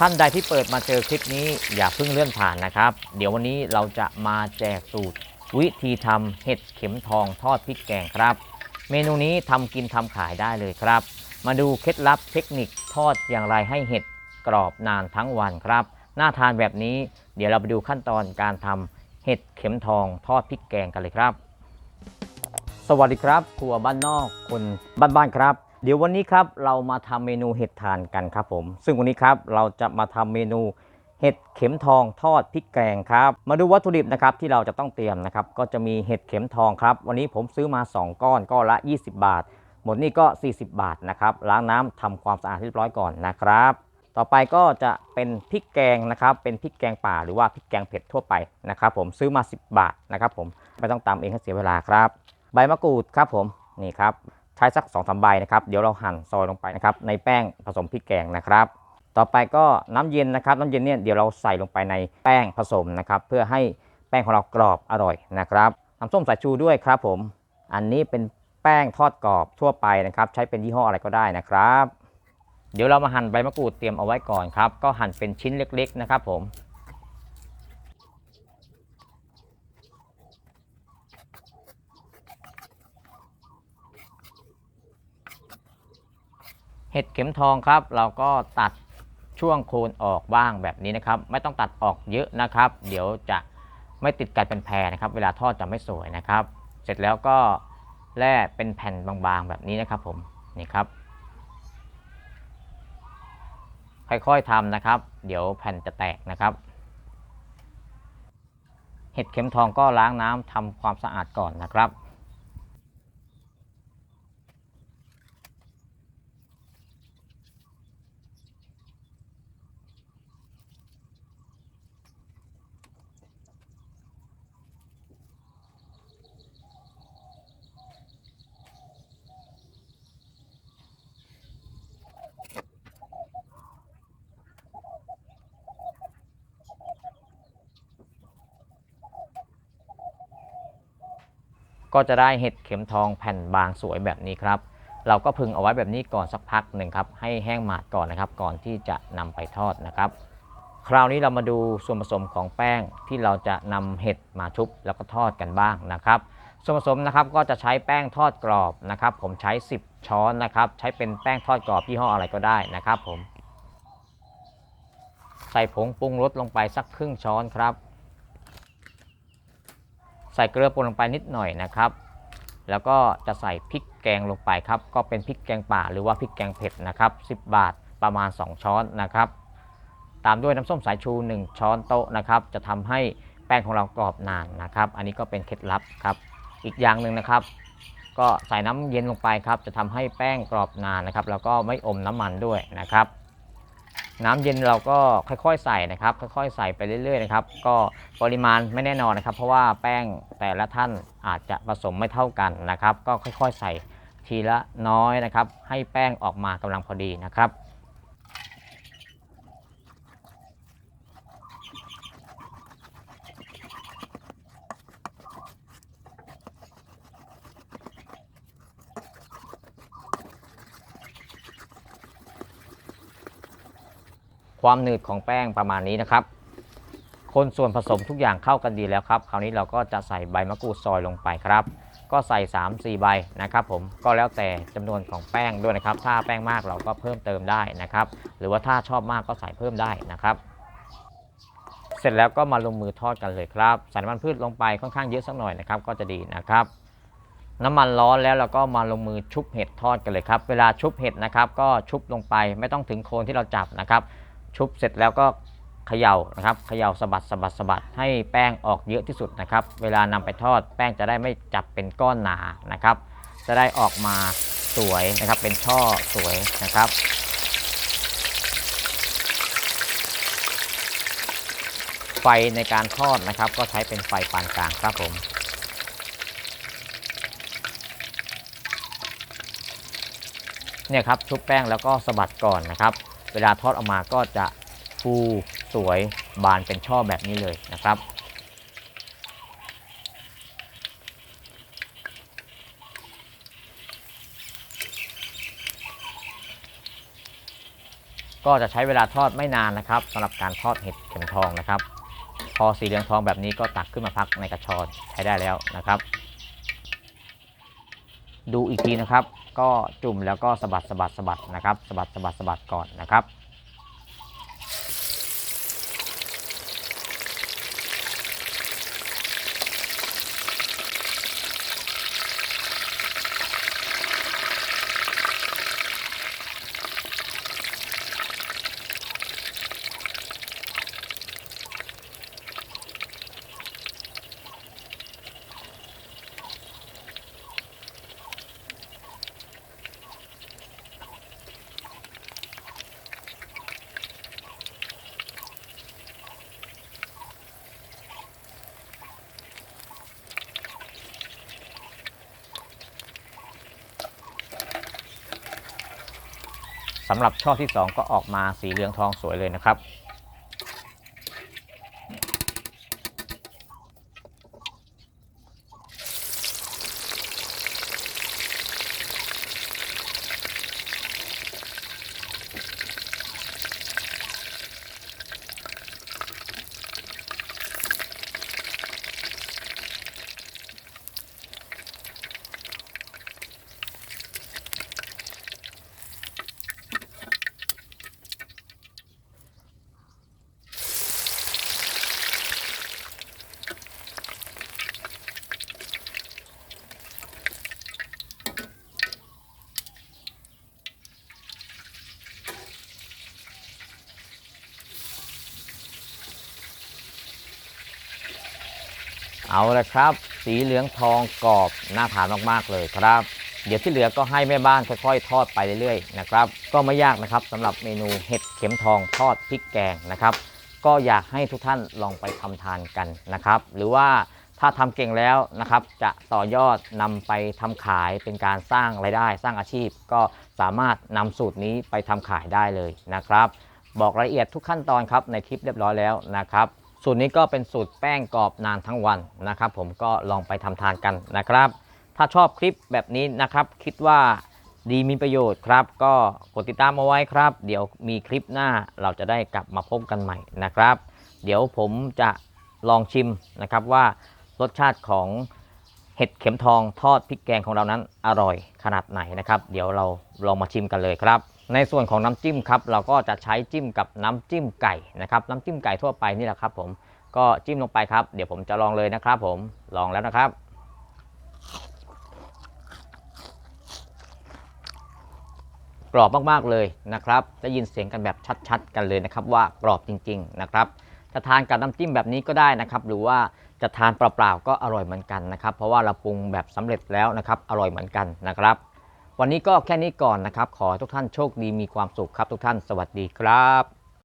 ท่านใดที่เปิดมาเจอคลิปนี้อย่าเพิ่งเลื่อนผ่านนะครับ เดี๋ยววันนี้เราจะมาแจกสูตร วิธีทำเห็ดเข็มทองทอดพริกแกงครับ เมนูนี้ทำกินทำขายได้เลยครับ มาดูเคล็ดลับเทคนิคทอดอย่างไรให้เห็ดกรอบนานทั้งวันครับ น่าทานแบบนี้เดี๋ยวเราไปดูขั้นตอนการทำเห็ดเข็มทองทอดพริกแกงกันเลยครับ สวัสดีครับครัวบ้านนอกคนบ้านๆครับ เดี๋ยววันนี้ครับเรามาทำเมนูเห็ดทานกันครับผม ซึ่งวันนี้ครับเราจะมาทำเมนูเห็ดเข็มทองทอดพริกแกงครับ มาดูวัตถุดิบนะครับที่เราจะต้องเตรียมนะครับ ก็จะมีเห็ดเข็มทองครับ วันนี้ผมซื้อมา 2 ก้อนก้อนละ 20 บาท หมดนี่ก็ 40 บาทนะครับ ล้างน้ำทำความสะอาดเรียบร้อยก่อนนะครับ ต่อไปก็จะเป็นพริกแกงนะครับ เป็นพริกแกงป่าหรือว่าพริกแกงเผ็ดทั่วไปนะครับ ผมซื้อมา 10 บาทนะครับ ผมไม่ต้องตำเองให้เสียเวลาครับ ใบมะกรูดครับผมนี่ครับ ใช้สัก2อสาใบนะครับ เดี๋ยวเราหั่นซอยลงไปนะครับ ในแป้งผสมพริกแกงนะครับ ต่อไปก็น้ำเย็นนะครับ น้ำเย็นเนี่ยเดี๋ยวเราใส่ลงไปในแป้งผสมนะครับ เพื่อให้แป้งของเรากรอบอร่อยนะครับน้ำส้มสายชูด้วยครับผม อันนี้เป็นแป้งทอดกรอบทั่วไปนะครับ ใช้เป็นยี่ห้ออะไรก็ได้นะครับ เดี๋ยวเรามาหั่นใบมะกรูดเตรียมเอาไว้ก่อนครับ ก็หั่นเป็นชิ้นเล็ก ๆ นะครับผม ห็ดเข็มทองครับ เราก็ตัดช่วงโคนออกบ้างแบบนี้นะครับ ไม่ต้องตัดออกเยอะนะครับ เดี๋ยวจะไม่ติดกันเป็นแพรนะครับ เวลาทอดจะไม่สวยนะครับ เสร็จแล้วก็แล่เป็นแผ่นบางๆแบบนี้นะครับผมนี่ครับ ค่อยๆทำนะครับ เดี๋ยวแผ่นจะแตกนะครับ เห็ดเข็มทองก็ล้างน้ำทำความสะอาดก่อนนะครับ ก็จะได้เห็ดเข็มทองแผ่นบางสวยแบบนี้ครับ เราก็พึงเอาไว้แบบนี้ก่อนสักพักหนึ่งครับ ให้แห้งหมาดก่อนนะครับ ก่อนที่จะนำไปทอดนะครับ คราวนี้เรามาดูส่วนผสมของแป้งที่เราจะนำเห็ดมาชุบแล้วก็ทอดกันบ้างนะครับส่วนผสมนะครับก็จะใช้แป้งทอดกรอบนะครับ ผมใช้ 10 ช้อนนะครับ ใช้เป็นแป้งทอดกรอบยี่ห้ออะไรก็ได้นะครับ ผม ใส่ผงปรุงรสลงไปสักครึ่งช้อนครับ ใส่เกลือป่นลงไปนิดหน่อยนะครับ แล้วก็จะใส่พริกแกงลงไปครับ ก็เป็นพริกแกงป่าหรือว่าพริกแกงเผ็ดนะครับ 10 บาทประมาณ 2 ช้อนนะครับ ตามด้วยน้ำส้มสายชู 1 ช้อนโต๊ะนะครับ จะทำให้แป้งของเรากรอบนานนะครับ อันนี้ก็เป็นเคล็ดลับครับ อีกอย่างหนึ่งนะครับ ก็ใส่น้ำเย็นลงไปครับ จะทำให้แป้งกรอบนานนะครับ แล้วก็ไม่อมน้ำมันด้วยนะครับ น้ำเย็นเราก็ค่อยๆใส่นะครับ ค่อยๆ ใส่ไปเรื่อยๆนะครับ ก็ปริมาณไม่แน่นอนนะครับ เพราะว่าแป้งแต่ละท่านอาจจะผสมไม่เท่ากันนะครับ ก็ค่อยๆ ใส่ทีละน้อยนะครับ ให้แป้งออกมากำลังพอดีนะครับ ความหนืดของแป้งประมาณนี้นะครับ คนส่วนผสมทุกอย่างเข้ากันดีแล้วครับ คราวนี้เราก็จะใส่ใบมะกรูดซอยลงไปครับ ก็ใส่ 3-4 ใบนะครับ ผมก็แล้วแต่จำนวนของแป้งด้วยนะครับ ถ้าแป้งมากเราก็เพิ่มเติมได้นะครับ หรือว่าถ้าชอบมากก็ใส่เพิ่มได้นะครับเสร็จแล้วก็มาลงมือทอดกันเลยครับใส่น้ำมันพืชลงไปค่อนข้างเยอะสักหน่อยนะครับก็จะดีนะครับ น้ำมันร้อนแล้วเราก็มาลงมือชุบเห็ดทอดกันเลยครับ เวลาชุบเห็ดนะครับ ก็ชุบลงไปไม่ต้องถึงโคนที่เราจับนะครับ ชุบเสร็จแล้วก็เขย่านะครับเขย่าสะบัดสะบัดสะบัดให้แป้งออกเยอะที่สุดนะครับ เวลานำไปทอดแป้งจะได้ไม่จับเป็นก้อนหนานะครับ จะได้ออกมาสวยนะครับเป็นช่อสวยนะครับไฟในการทอดนะครับ ก็ใช้เป็นไฟปานกลางครับผมเนี่ยครับชุบแป้งแล้วก็สะบัดก่อนนะครับ เวลาทอดออกมาก็จะฟูสวยบานเป็นช่อแบบนี้เลยนะครับ ก็จะใช้เวลาทอดไม่นานนะครับสำหรับการทอดเห็ดเข็มทองนะครับ พอสีเหลืองทองแบบนี้ก็ตักขึ้นมาพักในกระชอนใช้ได้แล้วนะครับ ดูอีกทีนะครับ ก็จุ่มแล้วก็สะบัดสะบัดสะบัดนะครับสะบัดสะบัดสะบัดก่อนนะครับ สำหรับช่อที่ 2 ก็ออกมาสีเหลืองทองสวยเลยนะครับ เอาละครับ สีเหลืองทองกรอบน่าทานมากๆเลยครับ เดี๋ยวที่เหลือก็ให้แม่บ้านค่อยๆ ทอดไปเรื่อยๆนะครับก็ไม่ยากนะครับสำหรับเมนูเห็ดเข็มทองทอดพริกแกงนะครับ ก็อยากให้ทุกท่านลองไปทำทานกันนะครับ หรือว่าถ้าทำเก่งแล้วนะครับ จะต่อยอดนำไปทำขายเป็นการสร้างไรายได้สร้างอาชีพ ก็สามารถนำสูตรนี้ไปทำขายได้เลยนะครับ บอกรายละเอียดทุกขั้นตอนครับในคลิปเรียบร้อยแล้วนะครับ สูตรนี้ก็เป็นสูตรแป้งกรอบนานทั้งวันนะครับ ผมก็ลองไปทำทานกันนะครับ ถ้าชอบคลิปแบบนี้นะครับ คิดว่าดีมีประโยชน์ครับ ก็กดติดตามเอาไว้ครับ เดี๋ยวมีคลิปหน้าเราจะได้กลับมาพบกันใหม่นะครับ เดี๋ยวผมจะลองชิมนะครับว่ารสชาติของเห็ดเข็มทองทอดพริกแกงของเรานั้นอร่อยขนาดไหนนะครับ เดี๋ยวเราลองมาชิมกันเลยครับ ในส่วนของน้ำจิ้มครับเราก็จะใช้จิ้มกับน้ำจิ้มไก่นะครับน้ำจิ้มไก่ทั่วไปนี่แหละครับ ผมก็จิ้มลงไปครับ เดี๋ยวผมจะลองเลยนะครับ ผมลองแล้วนะครับกรอบมากๆเลยนะครับได้ยินเสียงกันแบบชัดๆ กันเลยนะครับ ว่ากรอบจริง ๆนะครับจะทานกับน้ำจิ้มแบบนี้ก็ได้นะครับ หรือว่าจะทานเปล่าๆก็อร่อยเหมือนกันนะครับ เพราะว่าเราปรุงแบบสำเร็จแล้วนะครับ อร่อยเหมือนกันนะครับ วันนี้ก็แค่นี้ก่อนนะครับ ขอทุกท่านโชคดีมีความสุขครับทุกท่านสวัสดีครับ